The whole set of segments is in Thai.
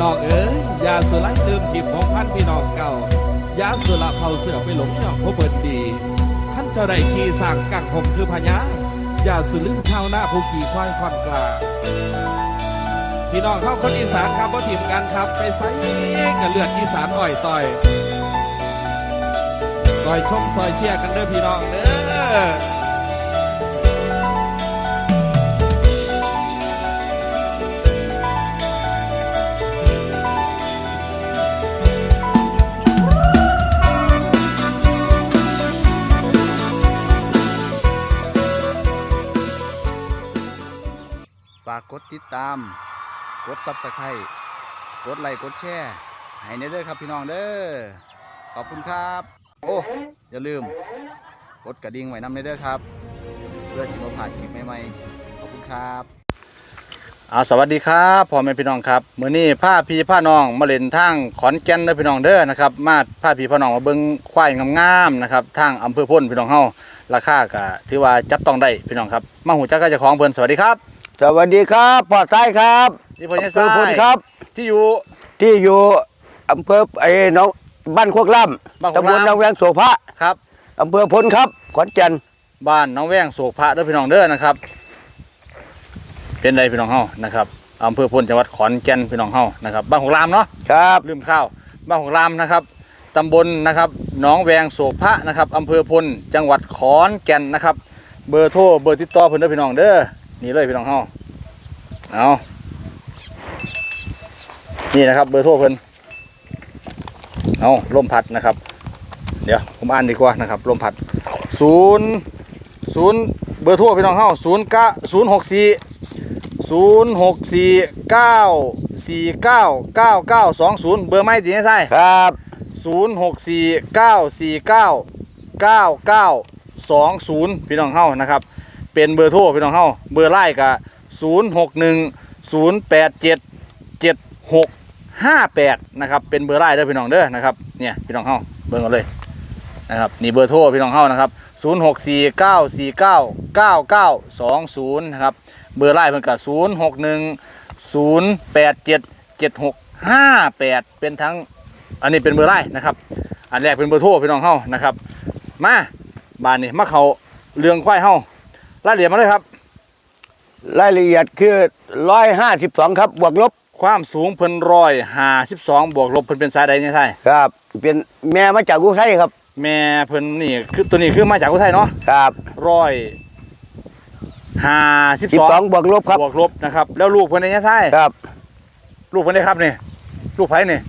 น้องเอ๋ยยาสุไลลืมทิพของพันพี่น้องเก่ายาสุละเผาเสือไปหลงย่องพบเบิดดีท่านเจ้าได้ขี่สร้างกังหมคือพญายาสุลืมชาวนาผู้ขี่ควายควันกลาพี่น้องเข้าคนอีสานครับว่าทีมกันครับไปไซกับเลือดอีสานอ่อยต่อยซอยชมซอยเชียร์กันเด้อพี่น้องเด้อ กดติดตาม กดซับสไครต์กดไลค์กดแชร์ให้ในเด้อครับพี่น้องเด้อขอบคุณครับ โอ้อย่าลืม กดกระดิ่งไว้นำในเด้อครับ เพื่อที่เราผ่านคลิปใหม่ๆขอบคุณครับอาสวัสดีครับพ่อแม่พี่น้องครับมื้อนี้พาพี่พาน้องมาเล่นทางขอนแก่นเด้อพี่น้องเด้อนะครับมาพาพี่พาน้องมาเบิ่งควายงามๆนะครับทางอำเภอพ้นพี่น้องเฮาราคาก็ถือว่าจับต้องได้พี่น้องครับมาหูจักกับเจ้าของเพิ่นสวัสดีครับ สวัสดีครับปอดใต้ครับที่พ่อใหญ่คือซ้ายพุนครับ ที่อยู่ ที่อยู่อำเภอไอ้หน้องบ้านโคกล่บ้านำโคกล่ำตำบลหนองแวงโสภะครับ อำเภอพลครับขอนแก่นบ้านน้องแว้งโศกพระเด้อพี่น้องเด้อนะครับ เป็นไรพี่น้องเฮานะครับอำเภอพลจังหวัดขอนแก่นพี่น้องเฮานะครับบ้านของรามเนาะครับ ลืมข้าวบ้านของรามนะครับตำบลนะครับหนองแวงโศกพระนะครับอำเภอพลจังหวัดขอนแก่นนะครับ เบอร์โทรเบอร์ติดต่อเพิ่นเด้อพี่น้องเด้อ นี่เลยพี่น้องเฮาเอานี่นะครับ เบอร์โทรเพิ่นเอาลมพัดนะครับ เดี๋ยวผมอ่านดีกว่านะครับลมพัดศูนย์ศูนย์เบอร์โทรพี่น้องเฮาศูนย์เก้าศูนย์หกสี่ศูนย์หกสี่เก้าสี่เก้าเก้าเก้าสองศูนย์เบอร์ไม่ดีนะใช่ครับศูนย์หกสี่เก้าสี่เก้าเก้าเก้าสองศูนย์พี่น้องเฮานะครับ เป็นเบอร์โทรพี่น้องเฮาเบอร์ไล่กับศูนย์หกหนึ่งศูนย์แปดเจ็ดเจ็ดหกห้าแปดนะครับเป็นเบอร์ไล่เด้อพี่น้องเด้อนะครับเนี่ยพี่น้องเฮาเบอร์กันเลยนะครับนี่เบอร์โทรพี่น้องเฮานะครับศูนย์หกสี่เก้าสี่เก้าเก้าเก้าสองศูนย์นะครับเบอร์ไล่เพิ่นกับศูนย์หกหนึ่งศูนย์แปดเจ็ดเจ็ดหกห้าแปดเป็นทั้งอันนี้เป็นเบอร์ไล่นะครับอันแรกเป็นเบอร์โทรพี่น้องเฮานะครับมาบ้านนี้มาเขาเรื่องควายเฮา รายละเอียดมาเลยครับ รายละเอียดคือร้อยห้าสิบสองครับ บวกลบความสูงเพิ่นร้อยห้าสิบสองบวกลบเพิ่นเป็นสายใดเนี่ยใช่ครับ เป็นแม่มาจากกุ้งไทยครับ แม่เพิ่นนี่คือตัวนี้คือมาจากอุทัยเนาะครับร้อยห้าสิบสิบสองสองบวกลบครับบวกลบนะครับ แล้วลูกเพิ่นเนี่ยใช่ครับ ลูกเพิ่นได้ครับนี่ลูกไผนี่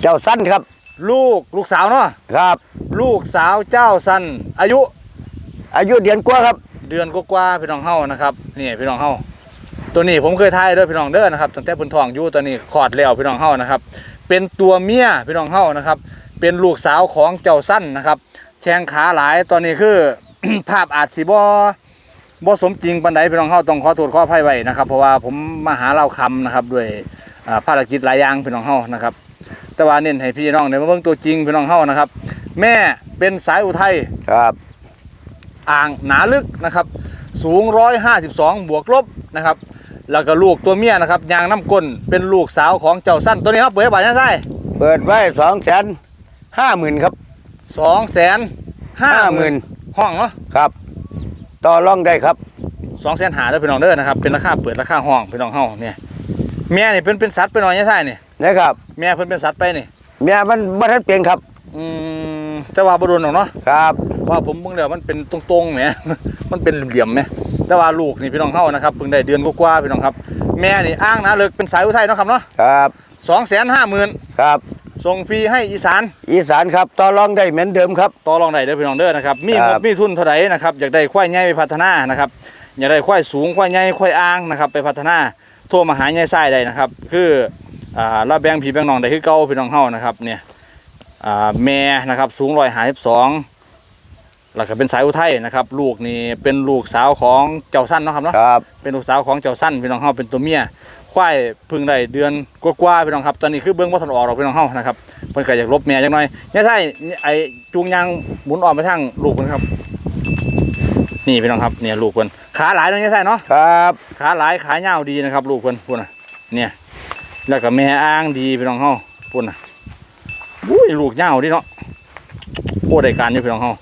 เจ้าสั้นครับ ลูกลูกสาวเนาะครับ ลูกสาวเจ้าสันอายุ อายุเดือนกว่าครับ เดือนกว่าๆพี่น้องเฮานะครับนี่พี่น้องเฮาตัวนี้ผมเคยทายเด้อพี่น้องเด้อนะครับตั้งแต่เพิ่นท้องอยู่ตัวนี้คลอดแล้วพี่น้องเฮานะครับ เป็นตัวเมียพี่น้องเฮานะครับ เป็นลูกสาวของเจ้าสั้นนะครับแข้งขาหลายตอนนี้คือ ภาพอาจสิบ่บ่สมจริงปานใดพี่น้องเฮาต้องขอโทษขออภัยไว้นะครับเพราะว่าผมมาหาเล่าคำนะครับด้วยอ่าภารกิจหลายอย่างพี่น้องเฮานะครับ แต่ว่าเน้นให้พี่น้องได้มาเบิ่งตัวจริงพี่น้องเฮานะครับ แม่เป็นสายอุทัยครับ อ่างหนาลึกนะครับสูง 152 บวกลบนะครับแล้วก็ลูกตัวเมียนะครับยางน้ำก้นเป็นลูกสาวของเจ้าสั้นตัวนี้ครับเปิดให้บาทยังไงเปิดไว้สองแสนห้าหมื่นครับสองแสนห้าหมื่น50,000ห้องเนาะครับ ต่อรองได้ครับสองแสนหาเด้อพี่น้องเด้อนะครับเป็นราคาเปิดราคาห้องพี่น้องเฮาเนี่ยแม่นี่เป็นเป็นสัตว์ไปหน่อยยังไงนี่นะครับ แม่เพิ่นเป็นสัตว์ไปนี่แม่มันบ่ทันเปลี่ยนครับ อืม แต่ว่าบ่โดนหรอกเนาะครับ ว่าผมเบิ่งแล้วมันเป็นตรงๆแหม มันเป็นเหลี่ยมๆแหมแต่ว่าลูกนี่พี่น้องเฮานะครับเพิ่งได้เดือนกว่าๆพี่น้องครับ แม่นี่อ้างนะเลิกเป็นสายอุทัยเนาะครับเนาะครับสองแสนห้าหมื่นครับส่งฟรีให้อีสาน อีสานครับต่อรองได้เหมือนเดิมครับต่อรองได้เด้อพี่น้องเด้อนะครับมีคงรับบมีทุนเท่าไหร่นะครับอยากได้ควายใหญ่ไปพัฒนานะครับอยากได้ควายสูงควายใหญ่ควายอ้างนะครับไปพัฒนาโทรมาหาใหญ่ไส้ได้นะครับ คืออ่ารับแบงพี่แบงน้องได้คือเก่าพี่น้องเฮานะครับเนี่ยอ่า แม่นะครับสูงร้อยห้าสิบสองแล้วก็เป็นสายอุทัยนะครับ ลูกนี่เป็นลูกสาวของเจ้าสั้นเนาะครับเนาะครับเป็นลูกสาวของเจ้าสั้นพี่น้องเฮาเป็นตัวเมียควายเพึ่งได้เดือนกว่าๆพี่น้องครับ ตอนนี้คือเบื้องบ่ทันออกหรอกพี่น้องเฮานะครับเพิ่นก็อยากลบแม่จังหน่อยเนี่ยใช่ไอ้จูงยางหมุนออกไปทางลูกเพิ่นครับ นี่พี่น้องครับเนี่ยลูกเพิ่นขาหลายเนาะเนี่ยใช่เนาะครับขาหลายขายาวดีนะครับ ลูกเพิ่นพุ่นน่ะเนี่ยแล้วก็แม่อ้างดีพี่น้องเฮาพุ่นน่ะ อุ้ยลูกเหย้าดิเนาะโอ้ได้การอยู่พี่น้องเฮา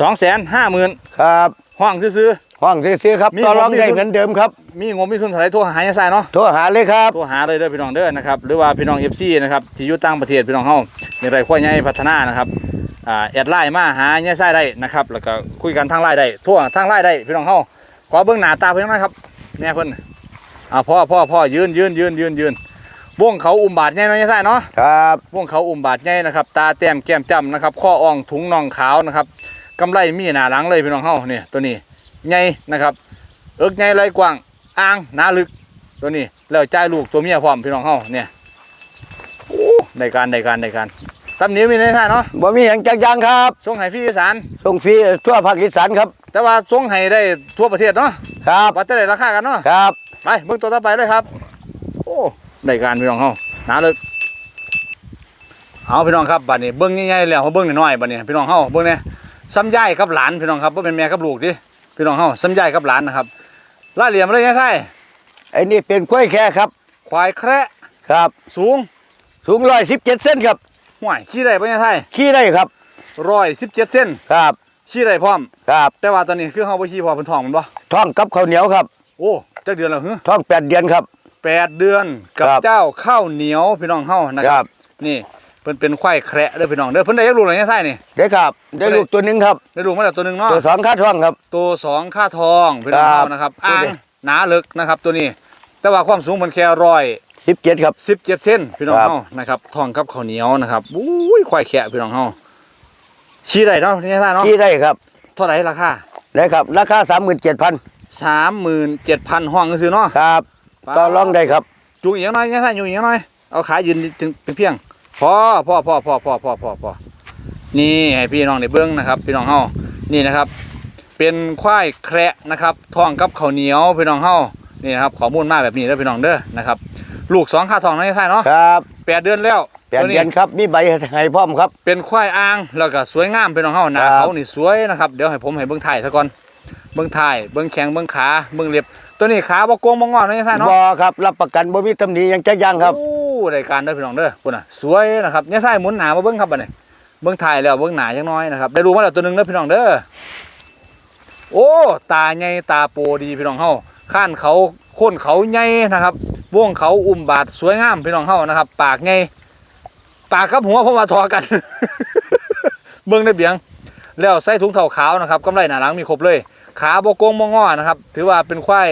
สองแสนห้าหมื่นครับห้องซื้อ ห้องซื้อๆครับมีต่อรองมี ได้เหมือนเดิมครับๆมีงบมีทุนเท่าไหรโทรหายายไส้เนาะ โทรหาเลยครับ โทรหาเลยเด้อพี่น้องเด้อนะครับหรือว่าพี่น้องเอฟซีนะครับที่อยู่ต่างประเทศพี่น้องเฮาในไรขั้วใหญ่พัฒนานะครับอ่าแอดไลน์มาหายายไส้ได้นะครับแล้วก็คุยกันทางไลน์ได้โทั่วทางไลน์ได้พี่น้องเฮาขอเบิ่งหน้าตาเพิ่นหน่อยครับแม่เพิ่นอ่าพ่อพ่อพ่อยืนยืนยืนยืนยืน วงเขาอุ้มบาดใหญ่เนาะยายไส้เนาะครับวงเขาอุ้มบาดใหญ่นะครับ ตาแต้มแก้มจ้ำนะครับข้ออ่องถุงน่องขาวนะครับกำไรมีหน้าหลังเลยพี่น้องเฮาเนี่ยตัวนี้ใหญ่นะครับเอิกใหญ่ไรกว้างอ่างหนาลึกตัวนี้แล้วจ่ายลูกตัวเมียพร้อมพี่น้องเฮาเนี่ยโอ้ได้การได้การได้การตำหนิมีในท่าเนาะบ่มีหยังจักอยางครับส่งให้พี่อีสานส่งฟรีทั่วภาคอีสานครับ แต่ว่าส่งให้ได้ทั่วประเทศเนาะครับวัดจะได้ราคากันเนาะครับไปเบิ่งตัวต่อไปเลยครับ โอ้ ได้การพี่น้องเฮาหนาลึกเอาพี่น้องครับบัดนี้เบิ่งใหญ่ๆแล้วเฮาเบิ่งน้อยๆบัดนี้พี่น้องเฮาเบิ่งเนี่ยซ้ำยายกับหลานพี่น้องครับบ่เป็นแม่กับลูกดิพี่น้องเฮาซ้ำยายกับหลานนะครับลาดเหลี่ยมเลยไงไส้ไอ้นี่เป็นกล้วยแค่ครับ ควายแคระครับ สูงสูงร้อยสิบเจ็ดเส้นครับห่วยขี้ได้บ่ไงไส้ขี่ได้ครับ117เซนครับขี้ได้พร้อมครับ แต่ว่าตอนนี้คือเฮาบ่ขี้พอเพิ่นท้องมันบ่ท้องกับข้าวเหนียวครับ โอ้จักเดือนแล้วฮึท้องแปดเดือนครับ แปดเดือนกับครับ เจ้าข้าวเหนียวพี่น้องเฮานะคครัรับ บนี่เพิ่นเป็นควายแคระเด้อพี่น้องเด้อเพิ่นได้ยักลูกเลยไงไส้นี่ได้ครับได้ลูกตัวหนึงครับ ได้ลูกมาแล้วตัวหนึงเนาะตัวสองค่าท้องครับ ตัวสองค่าทองพี่น้องครัเฮาบนะครับตัวอ่างเดียว หนาลึกนะครับตัวนี้ แต่ว่าความสูงมันแค่ร้อยสิบเจ็ดครับ สิบเจ็ดเซนพี่น้องครับ เฮานะครับทองกับข้าวเหนียวนะครับอุ้ยควายแคะพี่น้องเฮาชี้ได้เนาะนี่ไงเนาะขี่ได้ครับเท่าไหร่ราคาได้ครับราคาสามหมื่นเจ็ดพันสามหมื่นเจ็ดพันห้องก็คือเนาะ ครับ ต่อรองได้ครับจูงอีกหน่อยไงไส้จูงอีกหน่อยเอาขายืนถึงเป็นเพียงพอพอพอพอพอพอพอพอนี่ให้พี่น้องได้เบิ้งนะครับ พี่น้องเฮานี่นะครับ เป็นควายแคระนะครับท้องกับข้าวเหนียวพี่น้องเฮานี่นะครับข้อมูลมาแบบนี้เด้อพี่น้องเด้อนะครับ ลูกสองค่าทองนั่นใช่เนาะครับแปดเดือนแล้วแปดตัวเดือนครับมีใบให้พร้อมครับ เป็นควายอ่างแล้วก็สวยงามพี่น้องเฮาหน้าครับเขานี่สวยนะครับเดี๋ยวให้ผมให้เบิ้งถ่ายซะก่อนเบิ้งถ่ายเบิ้งแข้งเบิ้งขาเบิ้งเล็บ ตัวนี้ขาบ่โกงบ่งอนนั่นใช่เนาะบอครับรับประกันบ่มีตำหนิหยังจักอยางครับโอ้รายการเด้อพี่น้องเด้อพุ่นน่ะสวยนะครับเนี่ยใช่หมุนหนามาเบิ้งครับบัดนี้เบิ้งถ่ายแล้วเบิ้งหนาจังน้อยนะครับได้รู้มาแล้วตัวหนึงเด้อพี่น้องเด้อโอ้ตาใหญ่ตาโปดีพี่น้องเฮาข้านเขาโค่นเขาใหญ่นะครับวงเขาอุ้มบาดสวยงามพี่น้องเฮานะครับ ปากใหญ่ปากกับหัวผมว่าทอกัน เบิ้งได้เบียง แล้วใส่ถุงเท้าขาวนะครับกำไรหนาหลังมีครบเลย ขาโบกงบ่งอนะครับ ถือว่าเป็นควาย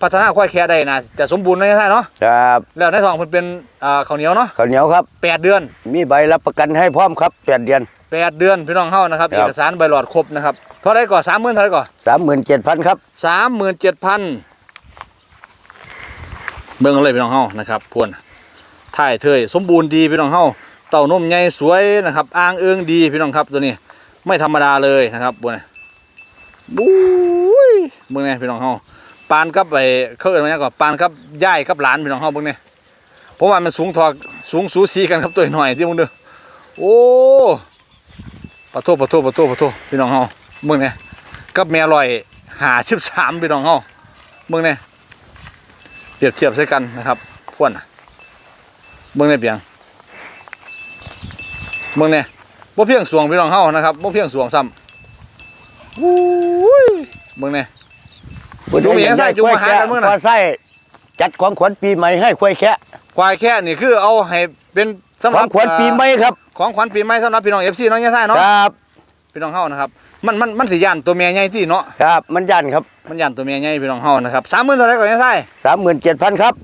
พัฒนาควายแค่ได้นะจะสมบูรณ์เลยใช่เนาะครับแล้วในท้องเพิ่นเป็นอ่าข้าวเหนียวเนาะข้าวเหนียวครับแปดเดือน มีใบรับประกันให้พร้อมครับแปดเดือนแปดเดือนพี่น้องเฮานะครับครัเอบกสารใบหลอดครบนะครับเท่าไรก่อนสามหมื่นเท่าไรก่อนสามหมื่นเจ็ดพันครับสามหมื่นเจ็ดพันเบิ่งเลยพี่น้องเฮานะครับพวนถ่ายเทยสมบูรณ์ดีพี่น้องเฮาเต่านมใหญ่สวยนะครับ อ่างเอิงดีพี่น้องครับตัวนี้ไม่ธรรมดาเลยนะครับบนนี้ บุ้ยเบิ่งนี่พี่น้องเฮาปานกับไอ้เขาเอิ้นว่าหยังก่อนปานกับย่ายกับหลานพี่น้องเฮาเบิ่งนี่เพราะว่ามันสูงทอสูงสูสีกันครับตัวหน่อยที่มึงเด้อโอ้ปะโทปะโทปะโทปะโทพี่น้องเฮาเบิ่งนี่กับแม่ลอยหาชิบสามพี่น้องเฮาเบิ่งนี่เปรียบเทียบใส่กันนะครับพวนน่ะเบิ่งนี่เปียงเบิ่งนี่บ่เพียงสวงพี่น้องเฮานะครับบ่เพียงสวงซ้ำ อุ้ยเบิ่งแน่จุ่มอีกยังไส้จุ่มอาหารกันมื้อน่ะพอไส้จัดของขวัญปีใหม่ให้ควายแค่ควายแค่นี่คือเอาให้เป็นสำหขรัอบงขวัญปีใหม่ครับของขวัญปีใหม่สำหรับพี่น้อง FC น้องยะซ่าเนาะครับพี่น้องเฮานะครับมันมันมันสิย่านตัวเมียใหญ่ที่เนาะครับมันยันครับมันย่านตัวเมียใหญ่พี่น้องเฮานะครับ30,000เท่าไหร่ก่อนยะซ่าสามหมื่นเจ็ดพันครับ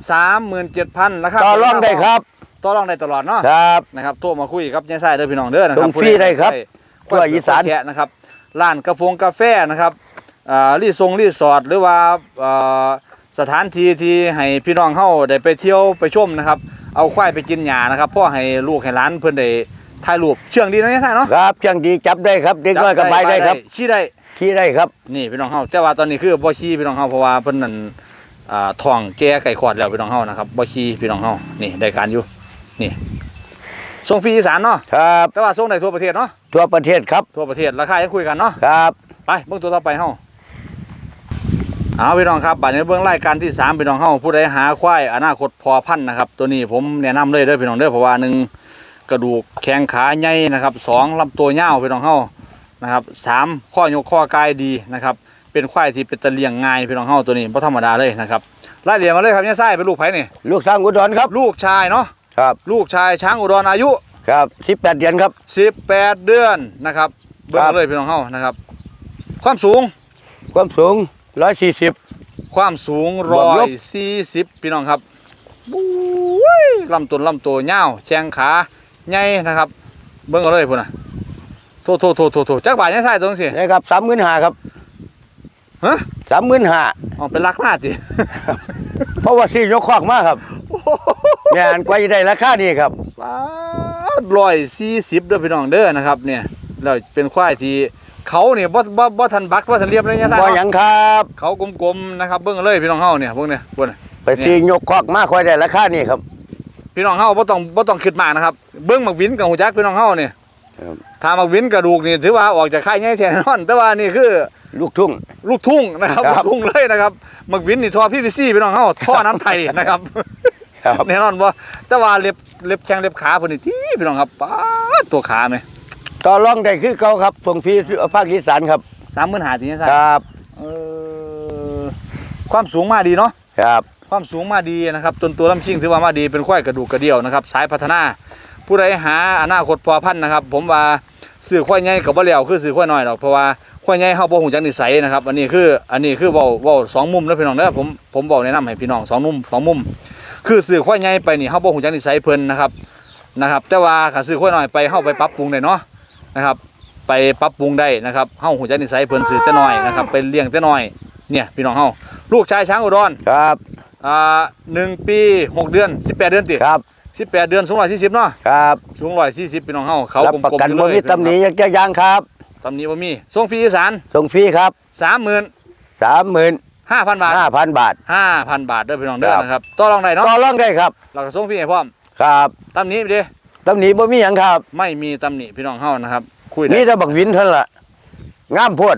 37,000ราคาต่อรองได้ครับต่อรองได้ตลอดเนาะครับ นะครับโทรมาคุยกับยายซ่าเด้อพี่น้องเด้อนะครัส่งฟรีได้ครับผู้ใดทั่วอีสานแค่นะครับ ร้านกาแฟกาแฟนะครับอ่ารีสงรีสอร์ทหรือว่าอ่าสถานที่ที่ให้พี่น้องเฮาได้ไปเที่ยวไปชมนะครับ เอาควายไปกินหญ้านะครับพ่อให้ลูกให้หลานเพิ่นได้ถ่ายรูปเชื่องดีเนาะยายซ่าเนาะครับเชียงดีจับได้ครับเด็กน้อยกับบายได้ครับชี้ได้ขี่ได้ครับนี่พี่น้องเฮาแต่ว่าตอนนี้คือบ่ขี้พี่น้องเฮาเพราะว่าเพิ่นนั่นอ่าท้องแก่ไก่ขวดแล้วพี่น้องเฮานะครับบ่ขี้พี่น้องเฮานี่ได้การอยู่นี่ส่งฟรีอีสานเนาะครับแต่ว่าส่งได้ทั่วประเทศเนาะ ทั่วประเทศครับ ทั่วประเทศราคายังคุยกันเนาะครับไปเบิ่งตัวต่อไปเฮาเอาพี่น้องครับบัดนี้เบื้องรายการที่สามพี่น้องเฮาผู้ใดหาควายอนาคตพอพันธุ์นะครับ ตัวนี้ผมแนะนำเลยเด้อพี่น้องเด้อเพราะว่าหนึ่งกระดูกแข้งขาใหญ่นะครับสองลำตัวยาวพี่น้องเฮานะครับสามข้อยกข้อกายดีนะครับเป็นควายที่เป็นตะเลียงง่ายพี่น้องเฮาตัวนี้บ่ธรรมดาเลยนะครับรายละเอียดมาเลยครับเนี่ยไส้เป็นลูกไผนี่ลูกสร้างอุดรครับ ลูกชายเนาะครับ ลูกชายช้างอุดรอายุ ครับสิบแปดเดือนครับ18เดือนนะครับเบิ่งครับ เลยพี่น้องเฮานะครับ ความสูงความสูงร้อยสี่สิบ ความสูงบวร้กอลยบ สี่สิบพี่น้องครับบุ้ยลำต้นลำตัวเงาวแข้งขาใหญ่นะครับ เบิ่งเอาเลยพุ่นน่ะโทษโทษโทษโทษโทษจักบาทยังใส่ตรงสิ นะครับสามหมื่นห้าครับฮะ สามหมื่นห้าอ๋อเป็นลักมากจิ เพราะว่าซื้อยกคอกมาครับ เนี่ยอันกว่าจะได้ราคานี้ครับ ร้อยสี่สิบเด้อพี่น้องเด้อนะครับเนี่ยเราเป็นควายที่เขาเนี่ยบ่บ่บ่ทันบักบ่ทันเรียบเลยเนี่ยใส่บ่หยังครับ เขากลมๆนะครับเบิ่งเอาเลยพี่น้องเฮาเนี่ยพวกเนี่ยพวกเนี่ยไปซื้อยกคอกมาค่อยได้ราคานี้ครับ พี่น้องเฮาบ่ต้องบ่ต้องคิดมากนะครับเบิ่งหมักวินกับหูจักพี่น้องเฮาเนี่ยครับถ้าหมักวินกระดูกนี่ถือว่าออกจากค่ายใหญ่แท้แน่นอนแต่ว่านี่คือลูกทุ่ง ลูกทุ่งนะครับครัลูบกทุ่งเลยนะครับหมักวินนี่ท่อพีวีซีพี่น้องเฮาท่อน้ำไทยนะครับ ครับ แน่นอนบ่แต่ว่าเล็บเล็บแข้งเล็บขาเพิ่นนี่ที่พี่น้องครับป๊าดตัวขาไหมต่อรองได้คือเก่าครับส่งฟรีภาคอีสานครับ35,000ที่นี่คซะรับเออความสูงมาดีเนาะครับ ความสูงมาดีนะครับต้นตัวลำชิงถือว่ามาดีเป็นควายกระดูกกระเดี่ยวนะครับ สายพัฒนา ผู้ใดหาอนาคตพอพันธุ์นะครับ ผมว่าซื้อควายใหญ่กับบ่แล้วคือซื้อควายน้อยดอกเพราะว่าควายใหญ่เฮาบ่ฮู้จักนิสัยนะครับ อันนี้คืออันนี้คือเว้าเว้าสองมุมเด้อพี่น้องเด้อผมผมบอกแนะนำให้พี่น้องสองมุมสองมุม คือซื้อควายใหญ่ไปนี่เฮาบ่ฮู้จักนิสัยเพิ่นนะครับนะครับ แต่ว่าถ้าซื้อควายน้อยไปเฮาไปปรับปรุงได้เนาะนะครับไปปรับปรุงได้นะครับเฮาฮู้จักนิสัยเพิ่นซื้อแต่น้อยนะครับไปเลี้ยงแต่น้อยเนี่ยพี่น้องเฮาลูกชายช้างอุดรครับอ่าหนึ่งปีหกเดือนสิบแปดเดือนติครับสิบแปดเดือนสูงร้อยสี่สิบเนาะครับสูงร้อยสี่สิบพี่น้องเฮาเขารับกลมประๆกันอยู่บ่เลยมีตำหนิยักจะยางครับตำหนิบ่มีส่งฟรีอีสานส่งฟรีครับสามหมื่นสามหมื่น ห้าพันบาทห้าพันบาทห้าพันบาทเด้อพี่น้องเด้อครับนะครับต่อรองได้เนาะต่อรองได้ครับเราก็ส่งฟรีให้พร้อมครับตำหนิไปดิตำหนิบ่มีหยังครับ ไม่มีตำหนิพี่น้องเฮานะครับ คุยนี่ได้ถ้าบักวินเท่านั้นล่ะงามโพด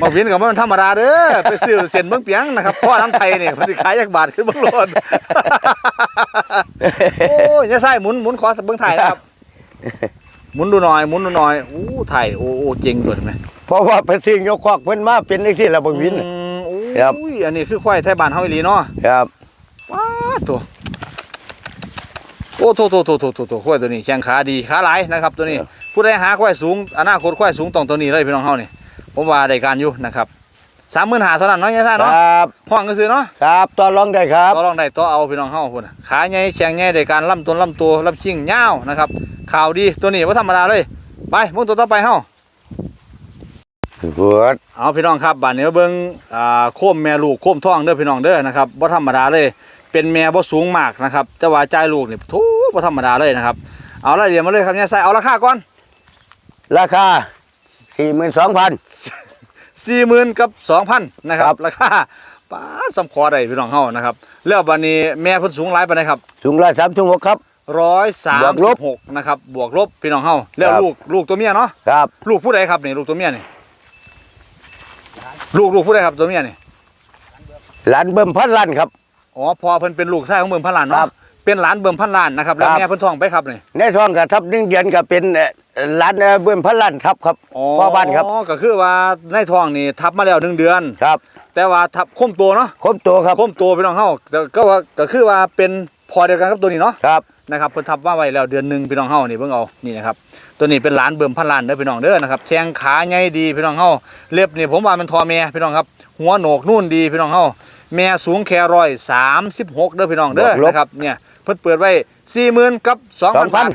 มาวินกับมันธรรมดาเด้อไปซื้อเส้นเมืองเปียงนะครับพ่อน้ำไทยเนี่ยมันสิขายจักบาทขึ้นเบิ่งโลดโอ้ยอย่าใส่หมุนหมุนขอเบิ่งถ่ายนะครับ หมุนดูหน่อยหมุนดูหน่อยอู้ถ่ายโอ้โอ้เจ๋งตัวเห็นไหมเพราะว่าไปซื้อยกคอกเพิ่นมาเป็นจังซี่ล่ะบักวิน อืมโอ้ครับยอันนี้คือควายไทยบ้านเฮาอีหลีเนาะครับว้าดตัวโอ้โถโถโถโถโถโถควายตัวนี้แข้งขาดีขาหลายนะครับ ตัวนี้ผู้ใดหาควายสูงอนาคตควายสูงต้องตัวนี้เลยพี่น้องเฮานี่ผมว่าได้การอยู่นะครับ สามหมื่นหาเท่านั้นเนาะยังซ่าคเนาะรับห้องก็ซื้อเนาะครับต่อรองได้ครับต่อรองได้ต่อเอาพี่น้องเฮาพุ่นน่ะขาใหญ่แข็งใหญ่ได้การลำต้นลำตัวลำชิงยาวนะครับข่าวดีตัวนี้ว่าธรรมดาเลยไปมุ่งตัวต่อไปเฮาเปิดเอาพี่น้องครับบ้านนี้มาเบิ่งอ่าโคมแม่ลูกโคมท้องเด้อพี่น้องเด้อนะครับบ่ธรรมดาเลย เป็นแม่บ่สูงมากนะครับแต่ว่าจ่ายลูกนี่ทูบ่ธรรมดาเลยนะครับเอาละเดี๋ยวมาเลยครับเนี่ยใส่เอาราคาก่อนราคา 42,000 40,000กับ2,000นะคครัรับบราคาป้าดสำคอได้พี่น้องเฮานะครับ แล้วบัดนี้แม่เพิ่นสูงหลายปานใดครับ สูง136ครับร้อยสามบวกลสิบบหกนะครับ บวกลบพี่น้องเฮาแล้วครับลูกลูกตัวเมียเนาะครับ ลูกผู้ใดครับนี่ลูกตัวเมียนี่ลูกลูกผู้ใดครับตัวเมียนี่หลานเบิ่มพันล้านครับอ๋อพอเพิ่นเป็นลูกชายของเบิ่มพันล้านครัเนาะบ เป็นหลานเบิ่มพันล้านนะครับแล้วครับ แม่เพิ่นท้องไปครับนี่ในท้องกับทับหนึ่งเดือนก็เป็นเอ่อหลานเอ่อเบิ่มพันล้านทับครับพ่อบ้านครับอ๋อก็คือว่าในท้องนี่ทับมาแล้วหนึ่งเดือน ครับแต่ว่าทับคมโตเนาะคมโตครับคมโตพี่น้องเฮาแต่ก็ว่าก็คือว่าเป็นพอเดียวกันกับตัวนี้เนาะครับ นะครับเพิ่นทับว่าไว้แล้วเดือนหนึ่งพี่น้องเฮานี่เบิ่งเอานี่นะครับตัวนี้เป็นหลานเบิ่มพันล้านเด้อพี่น้องเด้อนะครับแข้งขาใหญ่ดีพี่น้องเฮาเล็บนี่ผมว่ามันทอแม่พี่น้องครับ หัวโหนกนู่นดีพี่น้องเฮาแม่สูงแค่ร้อยสามสิบหกเด้อพี่น้องเด้อนะครับเนี่ย เพิ่นเปิดไว้สี่หมื่นกับสองพันบาท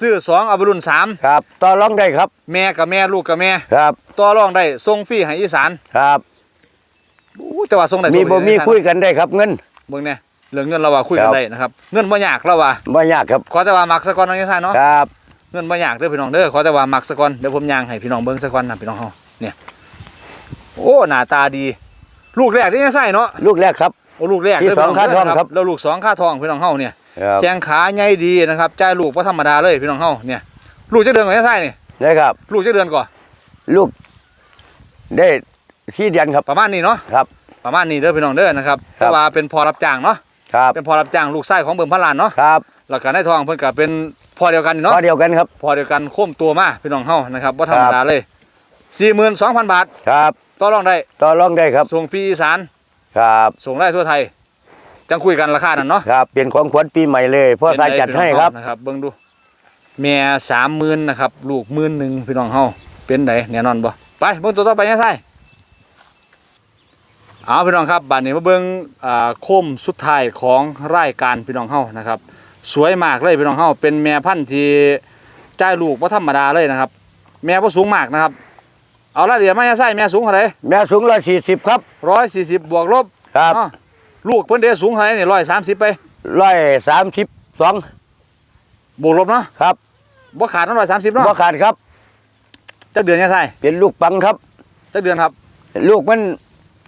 ซื้อสองเอาไปรุ่นสามครับต่อรองได้ครับแม่กับแม่ลูกกับแม่ครับต่อรองได้ส่งฟรีให้อีสานครับ อู้แต่ว่าส่งได้มีทั่วบ่ประเทศมีนะคุยกันได้ครับเงิน เบิ่งเนี่ยเรื่องเงินเราว่าคุยกัครันบได้นะครับเงินบ่ยากเราว่าบ่ยากครับขอแต่ว่ามักสะก่อนเนาะอีสานเนาะ ครับ เงินบ่อยากเด้อพี่น้องเด้อขอแต่ว่ามักซะก่อนเดี๋ยวผมย่างให้พี่น้องเบิ่งซะก่อนนะพี่น้องเฮาเนี่ย โอ้หน้าตาดี ลูกแรกที่ยังใส่เนาะลูกแรกครับ โอ้ลูกแรกที่เด้สองพี่น้ค่าทองเด้ครับแล้วลูกสองค่าทองพี่น้องเฮาเนี่ยครับแข้งขาใหญ่ดีนะครับจ่ายลูกบ่ธรรมดาเลยพี่น้องเฮาเนี่ย ลูกจะเดือนก่อนยังใส่นี่ได้ครับ ลูกจะเดือนก่อนลูก ได้สี่เดือนครับ ประมาณนี้เนาะครับ ประมาณนี้เด้อพี่น้องเด้อนะครับครับแต่ว่าเป็นพอรับจ้างเนาะครับเป็นพอรับจ้างลูกไส้ของเบิ่มพระลานเนาะครับแล้วก็ในทองเพิ่นก็เป็นพอเดียวกันพเนาะอเดียวกันครับพอเดียวกันโค้มตัวมาพี่น้องเฮานะครับบ่ธรรมครับดาเลย42,000บาทครับต่อรองได้ต่อรองได้ครับส่งฟรีอีสาน ครับส่งได้ทั่วไทย จังคุยกันราคานั่นเนาะครับ เป็นของขวัญปีใหม่เลยพ่อสายจัดให้ครับเป็นไงพี่น้องเฮานะครับเบิ่งดูแม่30,000นะครับ ลูก11,000พี่น้องเฮาเป็นไดแน่นอนบ่ไปเบิ่งตัวต่อไปยังไงเอาพี่น้องครับบัดนี้มาเบิ่งอ่าโคมสุดท้ายของรายการพี่น้องเฮานะครับ สวยมากเลยพี่น้องเฮาเป็นแม่พันธุ์ที่จ่ายลูกบ่ธรรมดาเลยนะครับ แม่บ่สูงมากนะครับ เอาละเดี๋ยวมาจะใส่แม่สูงเท่าไหร่แม่สูงร้อยสี่สิบครับ140บวกลบครับอ้อลูกเพิ่นเด้สูงเท่าไหร่นี่130ไปร้อยสามสิบสองบวกลบเนาะครับบ่ขาดเนาะ130เนาะบ่ขาดครับจักเดือนจะใส่เป็นลูกปังครับจักเดือนครับ ลูกมัน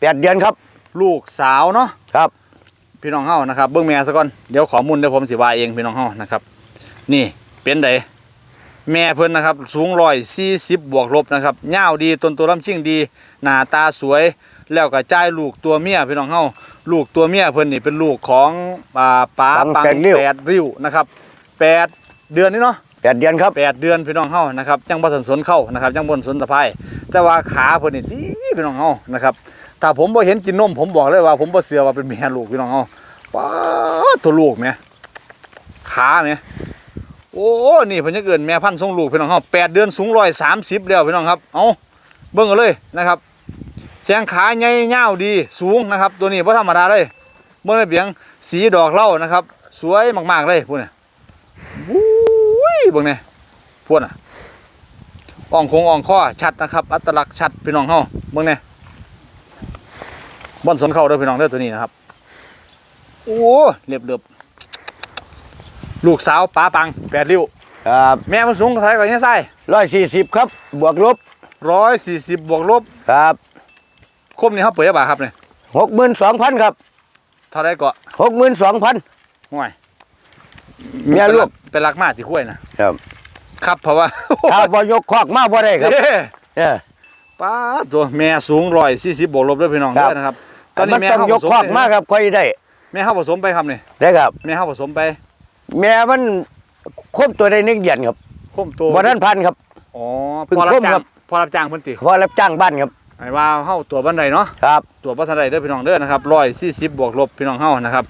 แปดเดือนครับ ลูกสาวเนาะครับพี่น้องเฮานะครับเบิ่งแม่ซะก่อนเดี๋ยวข้อมูลเดี๋ยวผมสิว่าเองพี่น้องเฮานะครับ นี่เป็นได แม่เพิ่นนะครับ สูง140บวกลบนะครับยาวดีต้นตัวลำชิ่งดี หน้าตาสวย แล้วก็จ่ายลูกตัวเมียพี่น้องเฮาลูกตัวเมียเพิ่นนี่เป็นลูกของอ่าป๋าปังปังแปดริ้ว แปดริ้วนะครับแปดเดือนนี่เนาะ แปดเดือนครับ แปดเดือนพี่น้องเฮานะครับจังบ่สันสนเข้านะครับจังบ่สันสนสะพายแต่ว่าขาเพิ่นนี่ดีพี่น้องเฮานะครับถ้าผมบ่เห็นกินนมผมบอกเลยว่า ผมบ่เชื่อว่าเป็นแม่ลูกพี่น้องเฮาป๊าดตัวลูกแหมขาแหม โอ้นี่พิ่นจะเกินแม่พันธุ์ทรงลูกพี่น้องเฮาแปดเดือนสูง130แล้วพี่น้องครับเอาเบิ่งกันเลยนะครับแขงขาใหญ่ยาวดีสูงนะครับ ตัวนี้บ่ธรรมดาเลยเบิ่งได้เพียงสีดอกเล้านะครับ สวยมากๆเลยพวกนี้อุ้ยเบิ่งเนี่ยพวกน่ะอ่องคงอ่องข้อชัดนะครับ อัตลักษณ์ชัดพี่น้องเฮาเบิ่งแน่บ่อนสนเข้าเด้อพี่น้องเด้อตัวนี้นะครับโอ้เรียบเรียบ ลูกสาวป้าปังแปดริ้วครับแม่มันสูงเท่าไหร่กว่านี้ไส้ร้อยสี่สิบครับ บวกลบร้อยสี่สิบบวกลบครับคมนี่เขาเปิดยังบ่าครับเนี่ยหกหมื่นสองพันครับเท่าไรก็หกหมื่นสองพันห่วยเมียลูกเป็นรักมากที่คุ้ยนะครับ ครับเพราะว่าถ้าบ่ยกคอกมาบ่ได้ครับเอ้เนี่ยป้าดตัวแม่สูงร้อยสี่สิบบวกลบเด้อพี่น้องครัเด้บอนะครับมันต้องยกคอกมาครับค่อยได้แม่เข้าผสมไปครับนี่ได้ครับแม่เข้าผสมไป แม่มันครบตัวได้หนึ่งเดือนครับคมตัวบ่ทันพันครับ อ๋อเพิ่งพอรับคมจ้าครังบ พอรับจ้างเพิ่นติเพราะรับจ้างบ้านครับ หมายว่าเฮาตัวบันไดเนาะครับตัวบันไดเด้อพี่น้องเด้อนะครับ140บวกลบพี่น้องเฮานะครับ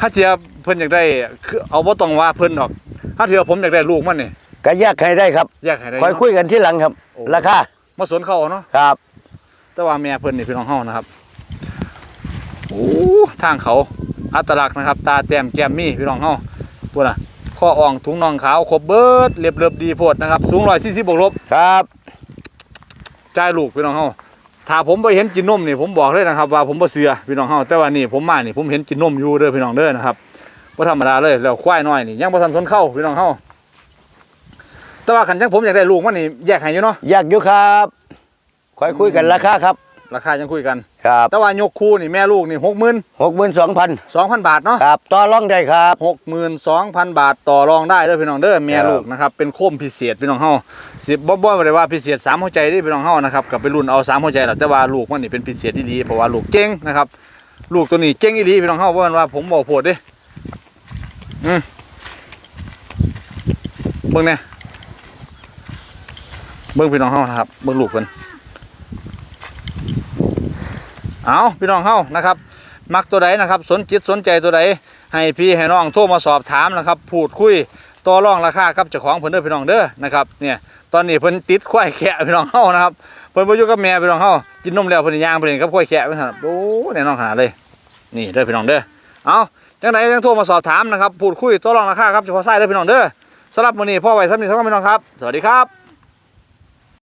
ถ้าเทียบเพิ่นอยากได้คือเอาบ่ต้องว่าเพิ่นดอก ถ้าเทียบผมอยากได้ลูกมันนี่ก็แยกให้ได้ครับอยากให้ได้ค่อยเนาะคุยกันที่หลังครับโอ้ราคามาสวนเขาเนาะ ครับ แต่ว่าแม่เพิ่นนี่พี่น้องเฮานะครับ โอ้ ทางเขา อัตลักษณ์นะครับ ตาแต้มแก้มมีพี่น้องเฮาพุ่นน่ะข้ออ่องถุงน่องขาวครบเบิดเรียบเรียบดีโพดนะครับ สูง140บวกลบครับจ่ายลูกพี่น้องเฮาถ้าผมไปเห็นกินนมนี่ผมบอกเลยนะครับว่าผมบ่เสือพี่น้องเฮาแต่ว่านี่ผมมานี่ผมเห็นกินนมอยู่เด้อพี่น้องเด้อนะครับบ่ธรรมดาเลยแล้วควายน้อยนี่ยังบ่ทันสนเข้าพี่น้องเฮาแต่ว่าคันจังผมอยากได้ลูกมันนี่แยกให้อยู่เนาะอยากอยู่ครับค่อยคุยกันราคาครับ ราคายังคุยกัน ครับแต่ว่ายกคู่นี่แม่ลูกนี่62,000หกหมื่นสองพันบาทเนาะครับต่อรองได้ครับ62,000บาทต่อรองได้เด้อพี่น้องเด้อแม่ครับลูกนะครับเป็นโคมพิเศษพี่น้องเฮาสิบ่บ่ได้ว่าพิเศษสามหัวใจเด้พี่น้องเฮานะครับก็ไปรุ่นเอาสามหัวใจแหละแต่ว่าลูกมันนี่เป็นพิเศษอีหลีเพราะว่าลูกเก่งนะครับลูกตัวนี้เก่งอีหลีพี่น้องเฮาบ่แม่นว่าผมบอกโพดเด้อืมเบิ่งแน่เบิ่งพี่น้องเฮานะครับเบิ่งลูกเพิ่น เอาพี่น้องเฮานะครับ มักตัวใดนะครับ สนจิตสนใจตัวใดให้พี่ให้น้องโทรมาสอบถามนะครับ พูดคุยต่อรองราคากับเจ้าของเพิ่นเด้อพี่น้องเด้อนะครับเนี่ยตอนนี้เพิ่นติดควายแขะพี่น้องเฮานะครับเพิ่นบ่อยู่กับแม่พี่น้องเฮากินนมแล้วเพิ่นย่างเพิ่นกับควายแขะไปซั่นโอ้แน่นอนขนาดเลย นี่เด้อพี่น้องเด้อเอาจังไดจังโทรมาสอบถามนะครับพูดคุยต่อรองราคาครับเฉพาะไส้เด้อพี่น้องเด้อสำหรับมื้อนี้พ่อไว้สำนี้สำหรับพี่น้องครับ สวัสดีครับ